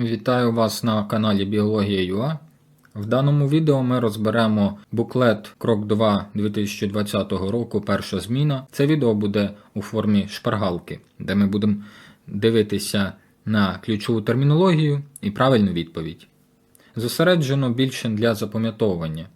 Вітаю вас на каналі Біологія.ua. В даному відео ми розберемо буклет Крок 2 2020 року. Перша зміна. Це відео буде у формі шпаргалки, де ми будемо дивитися на ключову термінологію і правильну відповідь. Зосереджено більше для запам'ятовування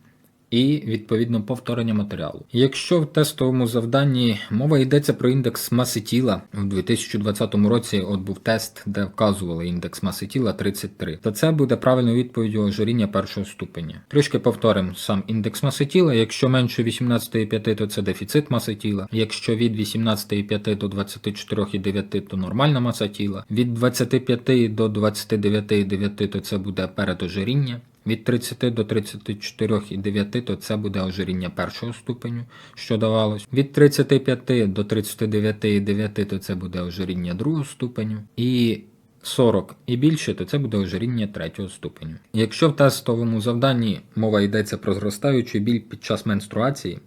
і відповідно повторення матеріалу. Якщо в тестовому завданні мова йдеться про індекс маси тіла, в 2020 році от був тест, де вказували індекс маси тіла 33, то це буде правильною відповіддю ожиріння першого ступеня. Трішки повторимо сам індекс маси тіла. Якщо менше 18,5, то це дефіцит маси тіла. Якщо від 18,5 до 24,9, то нормальна маса тіла. Від 25 до 29,9 то це буде передожиріння. Від 30 до 34,9 то це буде ожиріння першого ступеню, що давалось. Від 35 до 39,9 то це буде ожиріння другого ступеню. І 40 і більше, то це буде ожиріння третього ступеню. Якщо в тестовому завданні мова йдеться про зростаючий біль під час менструації,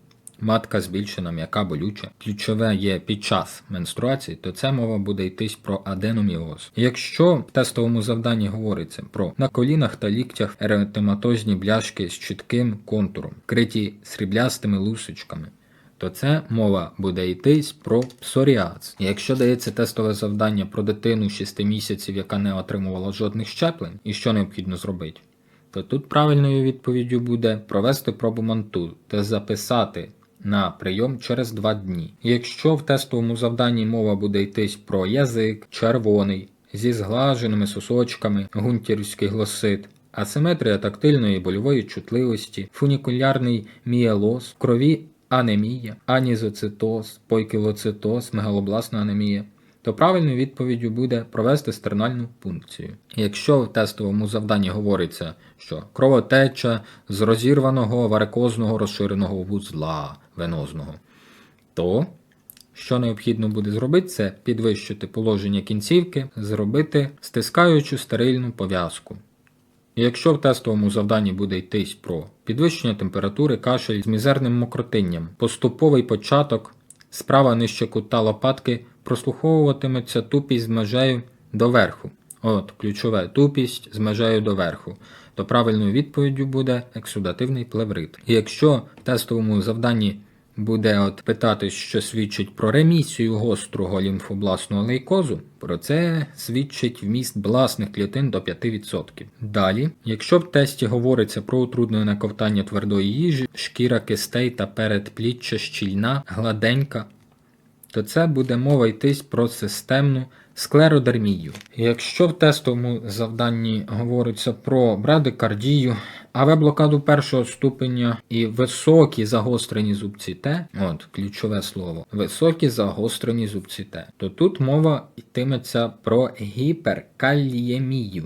матка збільшена, м'яка болюча, ключове є під час менструації, то це мова буде йтись про аденоміоз. Якщо в тестовому завданні говориться про на колінах та ліктях еретематозні бляшки з чітким контуром, вкриті сріблястими лусочками, то це мова буде йтись про псоріаз. Якщо дається тестове завдання про дитину 6 місяців, яка не отримувала жодних щеплень, і що необхідно зробити, то тут правильною відповіддю буде провести пробу манту та записати на прийом через 2 дні. Якщо в тестовому завданні мова буде йтись про язик, червоний, зі зглаженими сосочками, гунтірський глосит, асиметрія тактильної больової чутливості, фунікулярний мієлоз, крові анемія, анізоцитоз, пойкілоцитоз, мегалобласна анемія, то правильною відповіддю буде провести стернальну пункцію. Якщо в тестовому завданні говориться, що кровотеча з розірваного варикозного розширеного вузла венозного, то що необхідно буде зробити, це підвищити положення кінцівки, зробити стискаючу стерильну пов'язку. Якщо в тестовому завданні буде йтись про підвищення температури, кашель з мізерним мокротинням, поступовий початок, справа нижче кута лопатки прослуховуватиметься тупість з межею до верху. От, ключове тупість з межею до верху. То правильною відповіддю буде ексудативний плеврит. І якщо в тестовому завданні буде от питати, що свідчить про ремісію гострого лімфобласного лейкозу, про це свідчить вміст бласних клітин до 5%. Далі, якщо в тесті говориться про утруднене ковтання твердої їжі, шкіра кистей та передпліччя щільна, гладенька, то це буде мова йтись про системну склеродермію. Якщо в тестовому завданні говориться про брадикардію, АВ-блокаду першого ступеня і високі загострені зубці Т, от ключове слово, високі загострені зубці Т, то тут мова йтиметься про гіперкаліємію.